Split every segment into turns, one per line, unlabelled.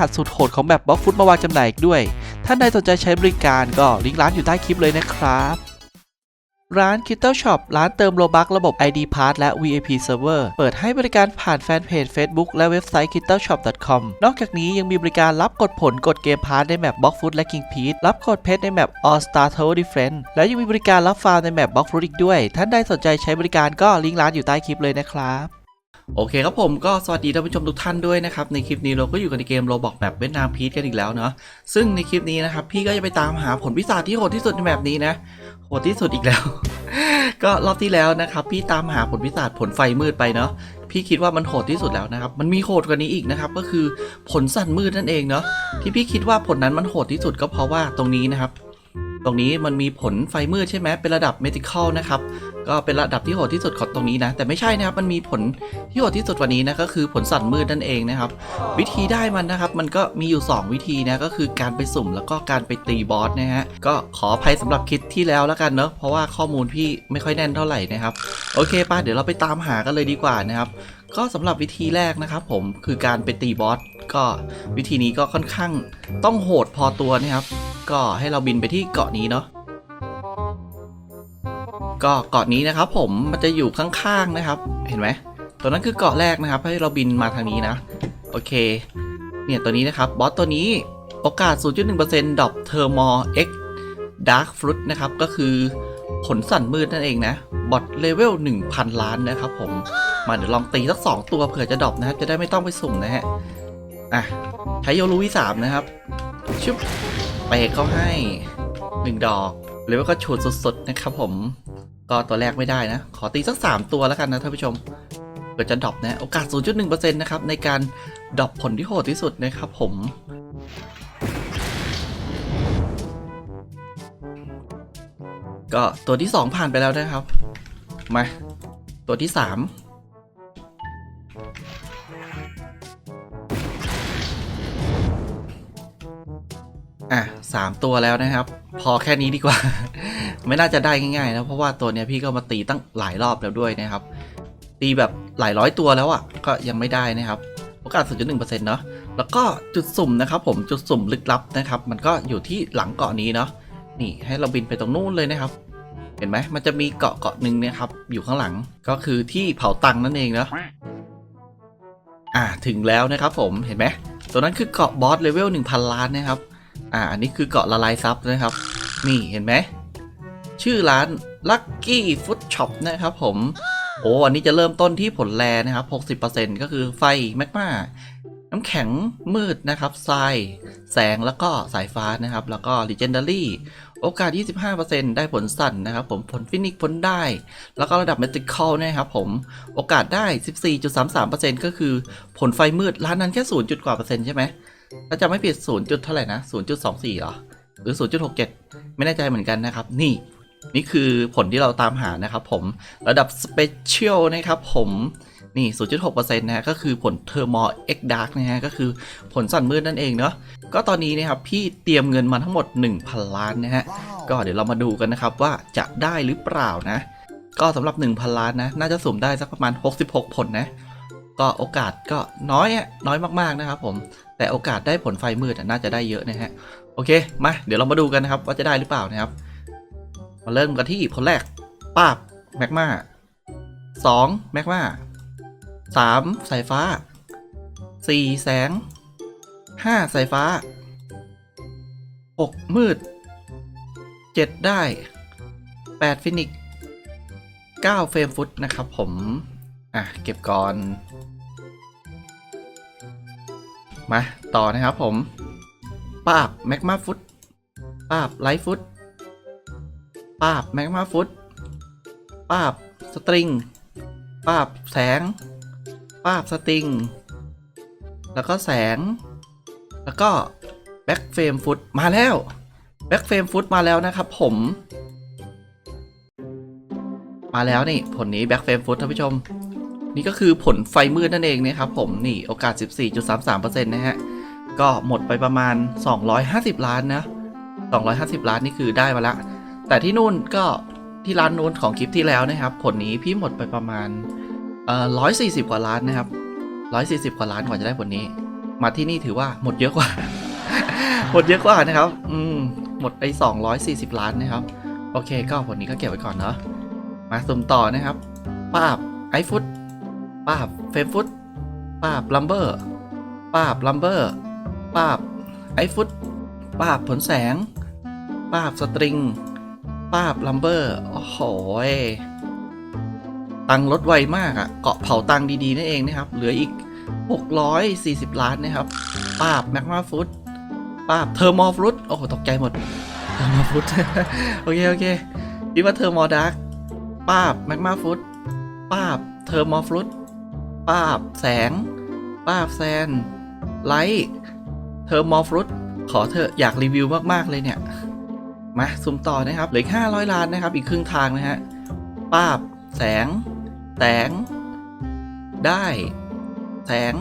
หัสสุดโหดของแบบบล็อกฟุตมาวางจำหน่ายอีกด้วย ท่านใดสนใจใช้บริการก็ลิงก์ร้านอยู่ใต้คลิปเลยนะครับร้าน k i t t l e Shop ร้านเติมโลบักระบบ ID Pass และ VIP Server เปิดให้บริการผ่านแฟนเพจ Facebook และเว็บไซต์ k i t t l e Shop com นอกจากนี้ยังมีบริการรับกดผลกดเกมพาร์ทในแมป Block Foot และ King p e t รับกดเพชรในแมป All Star Tower Defense และยังมีบริการรับฟาร์มในแมป Block Foot อีกด้วย ท่านใดสนใจใช้บริการก็ลิงก์ร้านอยู่ใต้คลิปเลยนะครับ โอเคครับผมก็สวัสดีท่านผู้ชมทุกท่านด้วยนะครับ ในคลิปนี้เราก็อยู่กันในเกมโรบอกแบบเวียดนามพีทกันอีกแล้วเนาะซึ่งในคลิปนี้นะครับ พี่ก็จะไปตามหาผลพิศาจที่โหดที่สุดในแบบนี้นะโหดที่สุดอีกแล้ว ก็รอบที่แล้วนะครับ พี่ตามหาผลพิศาจผลไฟมืดไปเนาะพี่คิดว่ามันโหดที่สุดแล้วนะครับ มันมีโหดกว่านี้อีกนะครับ ก็คือผลสั่นมืดนั่นเองเนาะที่พี่คิดว่าผลนั้นมันโหดที่สุดก็เพราะว่าตรงนี้นะครับ ตรงนี้มันมีผลไฟมืดใช่ไหมเป็นระดับเมติคอลนะครับ ก็เป็นระดับที่โหดที่สุดของตรงนี้นะ แต่ไม่ใช่นะครับ มันมีผลที่โหดที่สุดกว่านี้นะ ก็คือผลสั่นมืดนั่นเองนะครับ วิธีได้มันนะครับ มันก็มีอยู่ 2 วิธีนะ ก็คือการไปสุ่มแล้วก็การไปตีบอสนะฮะ ก็ขออภัยสำหรับคลิปที่แล้วแล้วกันเนอะเพราะว่าข้อมูลพี่ไม่ค่อยแน่นเท่าไหร่นะครับ โอเคป่ะ เดี๋ยวเราไปตามหากันเลยดีกว่านะครับ ก็สำหรับวิธีแรกนะครับผมคือการไปตีบอสก็วิธีนี้ก็ค่อนข้างต้องโหดพอตัวนะครับ ก็ให้เราบินไปที่เกาะนี้เนาะก็เกาะนี้นะครับ ผมมันจะอยู่ข้างๆนะครับ เห็นไหมตัวนั้นคือเกาะแรกนะครับ ให้เราบินมาทางนี้นะ โอเค เนี่ยตัวนี้นะครับบอสตัวนี้โอกาส 0.1%ดรอปเทอร์มอ X Dark Fruit นะครับ ก็คือผลสั่นมืดนั่นเองนะ บอทเลเวล 1,000 ล้านนะครับผมมาเดี๋ยวลองตีสัก2ตัวเผื่อจะดรอปนะครับ จะได้ไม่ต้องไปสุ่มนะฮะ อะ ใช้โยรูวิสามนะครับชุบไปเข้าให้1ดอกเลเวลก็ฉูดสุดๆนะครับผม ก็ตัวแรกไม่ได้นะ ขอตีสัก3ตัวแล้วกันนะท่านผู้ชมเกิดจะดรอปนะ โอกาส 0.1%นะครับในการดรอปผลที่โหดที่สุดนะครับผมก็ตัวที่ 2 ผ่านไปแล้วนะครับ มา ตัวที่ 3 อะสามตัวแล้วนะครับ พอแค่นี้ดีกว่า ไม่น่าจะได้ง่ายๆนะเพราะว่าตัวเนี้ยพี่ก็มาตีตั้งหลายรอบแล้วด้วยนะครับ ตีแบบหลายร้อยตัวแล้วอะ่ะก็ยังไม่ได้นะครับโอกาส0.1%เนาะแล้วก็จุดสุ่มนะครับ ผมจุดสุ่มลึกลับนะครับ มันก็อยู่ที่หลังเกาะนี้เนาะนี่ให้เราบินไปตรงนู้นเลยนะครับ เห็นไหมมันจะมีเกาะเกาะหนึ่งนี่ยครับ อยู่ข้างหลังก็คือที่เผาตังนั่นเองเนาะอ่าถึงแล้วนะครับ ผมเห็นไหมตัวนั้นคือเกาะบอสเลเวล1,000 ล้านนะครับ อ่าอันนี้คือเกาะละลายซับนะครับ นี่เห็นไหมชื่อร้าน Lucky Food Shop นะครับผม โอ้อันนี้จะเริ่มต้นที่ผลแรนะครับ 60%ก็คือไฟแมกมาน้ำแข็งมืดนะครับทราย แสงแล้วก็สายฟ้านะครับ แล้วก็ Legendary โอกาส 25%ได้ผลสั่นนะครับผม ผลฟินิกผลได้ แล้วก็ระดับ Mythical นะครับผม โอกาสได้ 14.33%ก็คือผลไฟมืด ร้านนั้นแค่ 0. กว่าเปอร์เซ็นต์ใช่ไหม ถ้าจะไม่ผิด 0. จุดเท่าไหร่นะ0.24เหรอหรือ0.67ไม่แน่ใจเหมือนกันนะครับ นี่นี่คือผลที่เราตามหานะครับผมระดับ Special นะครับผมนี่ 0.6%นะฮะก็คือผล Thermal X Dark นะฮะ ก็คือผลสั่นมืดนั่นเองเนาะ ก็ตอนนี้นะครับ พี่เตรียมเงินมาทั้งหมด 1,000 ล้านนะฮะ ก็เดี๋ยวเรามาดูกันนะครับ ว่าจะได้หรือเปล่านะ ก็สำหรับ 1,000 ล้านนะ น่าจะสุ่มได้สักประมาณ 66 ผลนะ ก็โอกาสก็น้อยอะน้อยมากๆนะครับผมแต่โอกาสได้ผลไฟมืดน่าจะได้เยอะนะฮะโอเคมาเดี๋ยวเรามาดูกันนะครับว่าจะได้หรือเปล่านะครับมาเริ่มกันที่ผลแรกป้าบแมกมาสองแมกมาสามสายฟ้าสี่แสงห้าสายฟ้าหกมืดเจ็ดได้แปดฟินิกเก้าเฟรมฟุตนะครับผม อะ เก็บก่อน มาต่อนะครับผมปาบแมกมาฟุตปาบไลท์ฟุตปาบแมกมาฟุตปาบสตริงปาบแสงปาบสตริง แล้วก็แสง แล้วก็แบ็กเฟรมฟุตมาแล้วแบ็กเฟรมฟุตมาแล้วนะครับผม มาแล้วนี่ผลนี้แบ็กเฟรมฟุตท่านผู้ชม นี่ก็คือผลไฟมืดนั่นเองนะครับผมนี่โอกาส 14.33%นะฮะ ก็หมดไปประมาณ 250 ล้านนะ 250 ล้านนี่คือได้มาละ แต่ที่นู่นก็ที่ร้านนู้นของคลิปที่แล้วนะครับ ผลนี้พี่หมดไปประมาณเอ่อ140 กว่าล้านนะครับ 140 กว่าล้านกว่าจะได้ผลนี้ มาที่นี่ถือว่าหมดเยอะกว่า หมดเยอะกว่านะครับ อืมหมดไป240 ล้านนะครับ โอเค ก็ผลนี้ก็เก็บไว้ก่อนเนาะมาสุ่มต่อนะครับป้าบไอฟุต ป้าบเฟรมฟุตป้าบลัมเบอร์ป้าบลัมเบอร์ป้าบไอฟุตป้าบผลแสง ป้าบสตริง ป้าบลัมเบอร์โอ้โหตังลดไวมากอะเกาะเผาตังดีๆนั่นเองนะครับ เหลืออีก 640 ล้านนะครับ ป้าบแมกมาฟุตป้าบเทอร์มอฟรุตโอ้โหตกใจหมดเทอร์มอฟรุตโอเคโอเคคิดว่าเทอร์มอดาร์กป้าบแมกมาฟุตป้าบเทอร์มอฟลุต ป้าบ แสง ป้าบแซน ไลท์เทอร์มอฟลุตขอเถอะอยากรีวิวมาก ๆ เลยเนี่ย มาซุ่มต่อนะครับ เหลือห้าร้อยล้านนะครับ อีกครึ่งทางนะฮะ ป้าบ แสง แสง ได้ แสง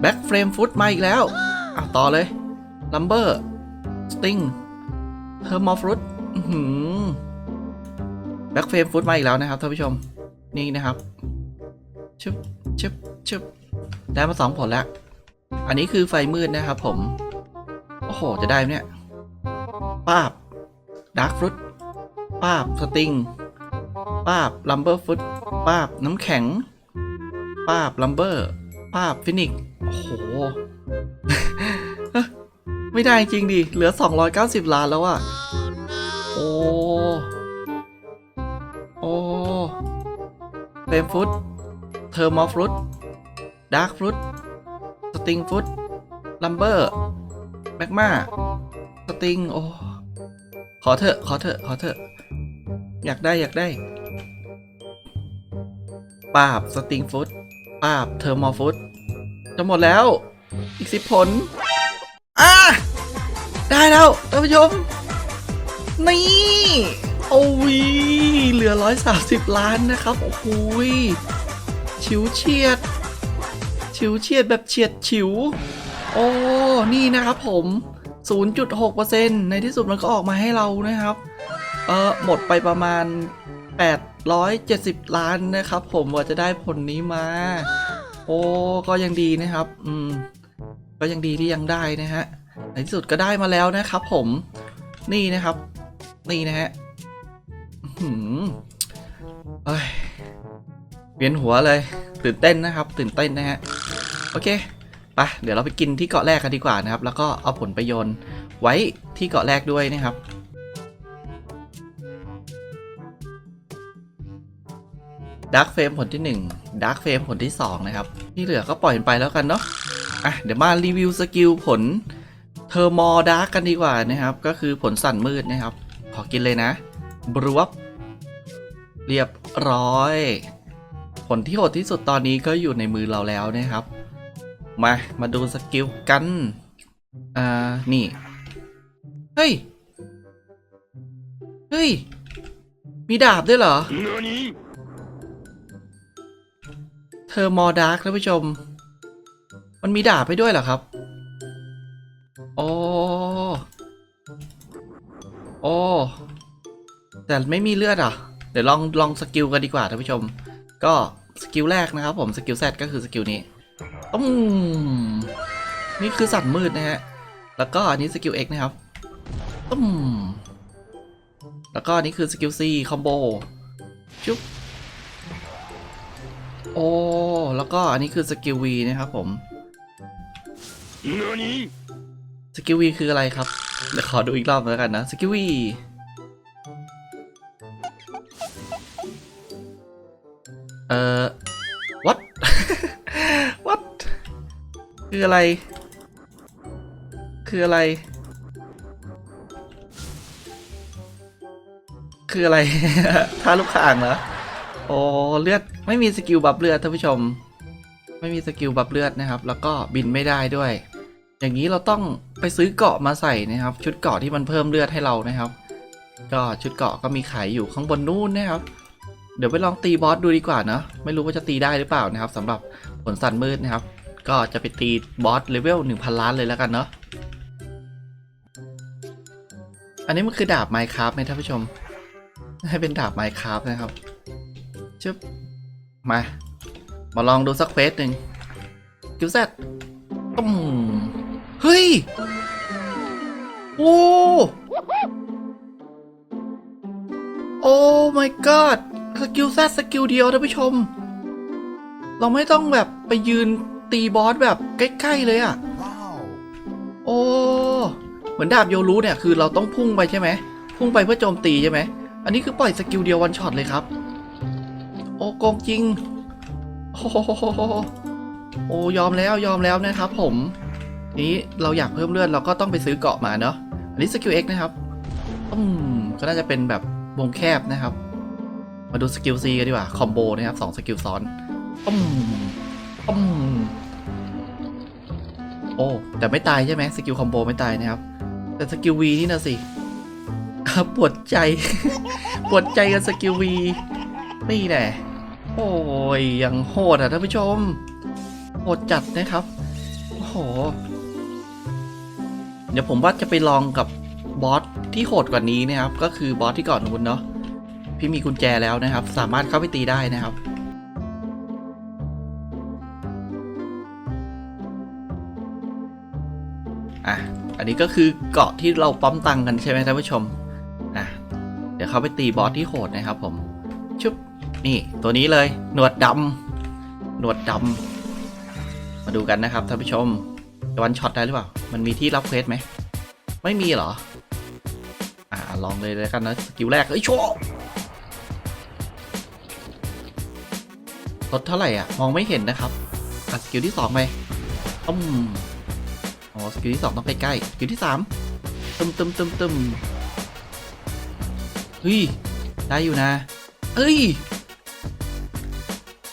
แบ็กเฟรมฟุตมาอีกแล้วอะต่อเลย ลัมเบอร์ สติง เทอร์มอฟลุตแบ็กเฟรมฟุตมาอีกแล้วนะครับท่านผู้ชม นี่นะครับ ชึบชึบชึบได้มาสองผลแล้ว อันนี้คือไฟมืดนะครับผม โอ้โห จะได้ไหมเนี่ย ป้าบดาร์กฟรุตป้าบสติง ป้าบลัมเบอร์ฟุตป้าบน้ำแข็ง ป้าบลัมเบอร์ป้าบฟินิก โอ้โห ไม่ได้จริงดิ เหลือ 290 ล้านแล้วอะโอ้ โอ้เฟรมฟุต เทอร์มอฟรุตดาร์กฟรุตสติงฟุตลัมเบอร์แมกมาสติงโอ้ขอเถอะ ขอเถอะ ขอเถอะ อยากได้อยากได้ปาบสติงฟุตปาบเทอร์มอฟุตจะหมดแล้ว อีกสิบผล อะ ได้แล้วท่านผู้ชม นี่ โอ้ยเหลือ130ล้านนะครับ โอ้โหย ฉิวเฉียด ฉิวเฉียดแบบเฉียดฉิว โอ้ นี่นะครับผม 0.6%ในที่สุดมันก็ออกมาให้เรานะครับ เออหมดไปประมาณ 870 ล้านนะครับผมว่าจะได้ผลนี้มา โอ้ ก็ยังดีนะครับ อืม ก็ยังดีที่ยังได้นะฮะ ในที่สุดก็ได้มาแล้วนะครับผม นี่นะครับ นี่นะฮะหืมเอ้ย เวียนหัวเลยตื่นเต้นนะครับ ตื่นเต้นนะฮะโอเคไปเดี๋ยวเราไปกินที่เกาะแรกกันดีกว่านะครับ แล้วก็เอาผลไปโยนไว้ที่เกาะแรกด้วยนะครับดาร์กเฟรมผลที่1ดาร์กเฟรมผลที่ 2 นะครับ ที่เหลือก็ปล่อยไปแล้วกันเนาะอะเดี๋ยวมารีวิวสกิลผลเทอร์มอดาร์กกันดีกว่านะครับ ก็คือผลสั่นมืดนะครับ ขอกินเลยนะบรวบเรียบร้อย ลที่โหดที่สุดตอนนี้ก็อยู่ในมือเราแล้วนะครับ มา มาดูสกิลกัน อ่า นี่ เฮ้ย เฮ้ย มีดาบด้วยเหรอเทอร์มอดาร์กท่านผู้ชม มันมีดาบไปด้วยเหรอครับโอ้โอ้แต่ไม่มีเลือดอะ เดี๋ยวลองลองสกิลกันดีกว่าท่านผู้ชม ก็ สกิลแรกนะครับผมสกิลแซก็คือสกิลนี้ตุ้มนี่คือสัตว์มืดนะฮะ แล้วก็อันนี้สกิล X นะครับตุ้มแล้วก็อันนี้คือสกิล C คอมโบชุบโอ้แล้วก็อันนี้คือสกิลวีนะครับผม
何
สกิลวีคืออะไรครับ เดี๋ยวขอดูอีกรอบแล้วกันนะสกิลวี เอ่อ what what คืออะไร คืออะไร คืออะไร ท่าลูกข่างเหรอ โอ้เลือด ไม่มีสกิลบัฟเลือดท่านผู้ชม ไม่มีสกิลบัฟเลือดนะครับ แล้วก็บินไม่ได้ด้วย อย่างนี้เราต้องไปซื้อเกาะมาใส่นะครับ ชุดเกาะที่มันเพิ่มเลือดให้เรานะครับ ก็ชุดเกาะก็มีขายอยู่ข้างบนนู่นนะครับ เดี๋ยวไปลองตีบอสดูดีกว่านะ ไม่รู้ว่าจะตีได้หรือเปล่านะครับสำหรับผลสันมืดนะครับ ก็จะไปตีบอสเลเวล1,000 ล้านเลยแล้วกันเนาะอันนี้มันคือดาบไมค์ครับไหมท่านผู้ชม ให้เป็นดาบไมค์ครับนะครับชึบมา มาลองดูสักเฟสหนึ่งกิวแซดตุ้มเฮ้ย โอ้โอ้ my god สกิลแซดสกิลเดียวท่านผู้ชม เราไม่ต้องแบบไปยืนตีบอสแบบใกล้ๆเลยอะ่ะ โอ้ เหมือนดาบโยรู้เนี่ยคือเราต้องพุ่งไปใช่ไหม พุ่งไปเพื่อโจมตีใช่ไหม อันนี้คือปล่อยสกิลเดียววันช็อตเลยครับ โอ้โกงจริง โอ้โหโอ้ยอมแล้วยอมแล้วนะครับผม นี้เราอยากเพิ่มเลือดเราก็ต้องไปซื้อเกราะมาเนาะ อันนี้สกิล X นะครับ อืมก็น่าจะเป็นแบบวงแคบนะครับ มาดูสกิล C กันดีกว่า คอมโบนะครับสองสกิลซ้อนอืมอืมโอ้ แต่ไม่ตายใช่ไหมสกิลคอมโบไม่ตายนะครับ แต่สกิล V นี่นะสิปวดใจ ปวดใจกับสกิล V นี่แหละโอ้ยยังโหดอะท่านผู้ชมโหดจัดนะครับ โอ้โห เดี๋ยวผมว่าจะไปลองกับบอสที่โหดกว่านี้นะครับ ก็คือบอสที่ก่อนนู้นเนาะ พี่มีกุญแจแล้วนะครับ สามารถเข้าไปตีได้นะครับอะอันนี้ก็คือเกาะที่เราปั๊มตังกันใช่ไหมท่านผู้ชมอะเดี๋ยวเข้าไปตีบอสที่โหดนะครับผมชุบนี่ตัวนี้เลยหนวดดำหนวดดำมาดูกันนะครับท่านผู้ชมจะวันช็อตได้หรือเปล่า มันมีที่รับเควสไหม ไม่มีเหรอ อ่าลองเลยแล้วกันนะ สกิลแรก เอ้ยโชว์ ลดเท่าไหร่อะ มองไม่เห็นนะครับอะสกิลที่สองไปต้มอ๋อสกิลที่สองต้องใกล้ๆสกิลที่สามตึมตึมตึมตึมเฮ้ยได้อยู่นะเอ้ย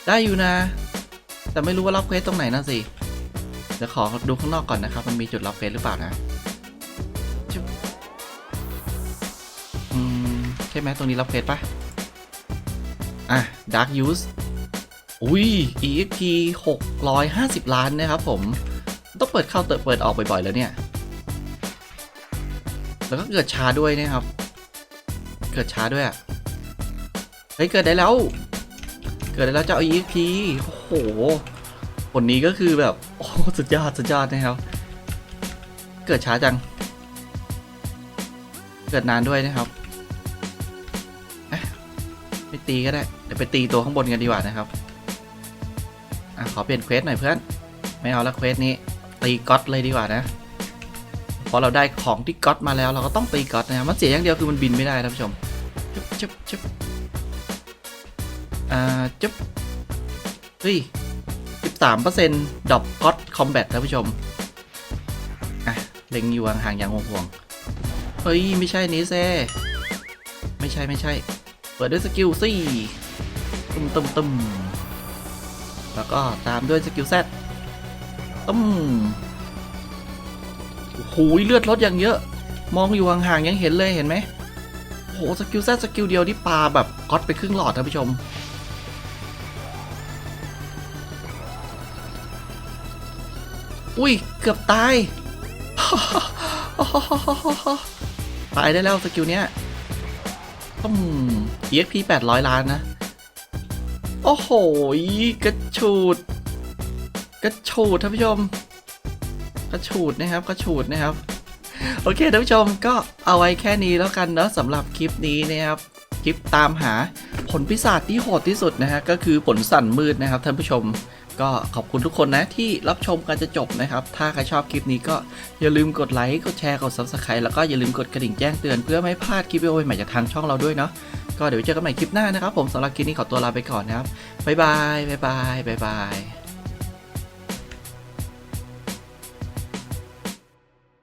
ได้อยู่นะ แต่ไม่รู้ว่ารับเควสตรงไหนนะสิเดี๋ยวขอดูข้างนอกก่อนนะครับ มันมีจุดรับเควสหรือเปล่านะอืมใช่ไหมตรงนี้รับเควสปะอะ Dark Use อุ้ย EXP 650 ล้านนะครับผม ต้องเปิดเข้าเปิเปิดออกบ่อยๆแล้วเนี่ย แล้วก็เกิดช้าด้วยนะครับ เกิดช้าด้วยอะเฮ้ย เกิดได้แล้ว เกิดได้แล้วจเจ้า EXP โอ้โห ผลนี้ก็คือแบบ โอ้สุดยอดสุดยอดนะครับ เกิดช้าจัง เกิดนานด้วยนะครับไปตีก็ได้ เดี๋ยวไปตีตัวข้างบนกันดีกว่านะครับ อะขอเปลี่ยนเควสหน่อยเพื่อน ไม่เอาละเควสนี้ ตีก๊อตเลยดีกว่านะ พอเราได้ของที่ก๊อตมาแล้วเราก็ต้องตีก๊อตนะครับมันเสียอย่างเดียวคือมันบินไม่ได้ท่านผู้ชมจุ๊บจุ๊บจุ๊บอ่าจุ๊บเฮ้ย13%ดอกก๊อตคอมแบทท่านผู้ชม อะ เล็งอยู่ห่างๆอย่างห่วงๆเฮ้ย ไม่ใช่นี้เซ่ไม่ใช่ไม่ใช่ เปิดด้วยสกิลซี่ตุ้มตุ้มตุ้ม แล้วก็ตามด้วยสกิลแซดต้มโอ้โหเลือดลดอย่างเยอะ มองอยู่ห่างๆยังเห็นเลยเห็นไหมโหสกิลแซดสกิลเดียวที่ปาแบบก๊อตไปครึ่งหลอดท่านผู้ชม อุ้ยเกือบตายตายได้แล้วสกิลเนี้ยอืม EXP 800 ล้านนะ โอ้โห กระชูด กระชูดท่านผู้ชม กระชูดนะครับ กระชูดนะครับ โอเคท่านผู้ชมก็เอาไว้แค่นี้แล้วกันเนาะสำหรับคลิปนี้นะครับ คลิปตามหาผลพิศาจที่โหดที่สุดนะฮะก็คือผลสั่นมืดนะครับท่านผู้ชมก็ขอบคุณทุกคนนะที่รับชมกันจะจบนะครับ ถ้าใครชอบคลิปนี้ก็อย่าลืมกดไลค์ กดแชร์ กด subscribe แล้วก็อย่าลืมกดกระดิ่งแจ้งเตือนเพื่อไม่พลาดคลิปวิดีโอใหม่จากทางช่องเราด้วยเนาะ ก็เดี๋ยวเจอกันใหม่คลิปหน้านะครับผมสำหรับคลิปนี้ขอตัวลาไปก่อนนะครับบ๊ายบายบ๊ายบายบ๊ายบาย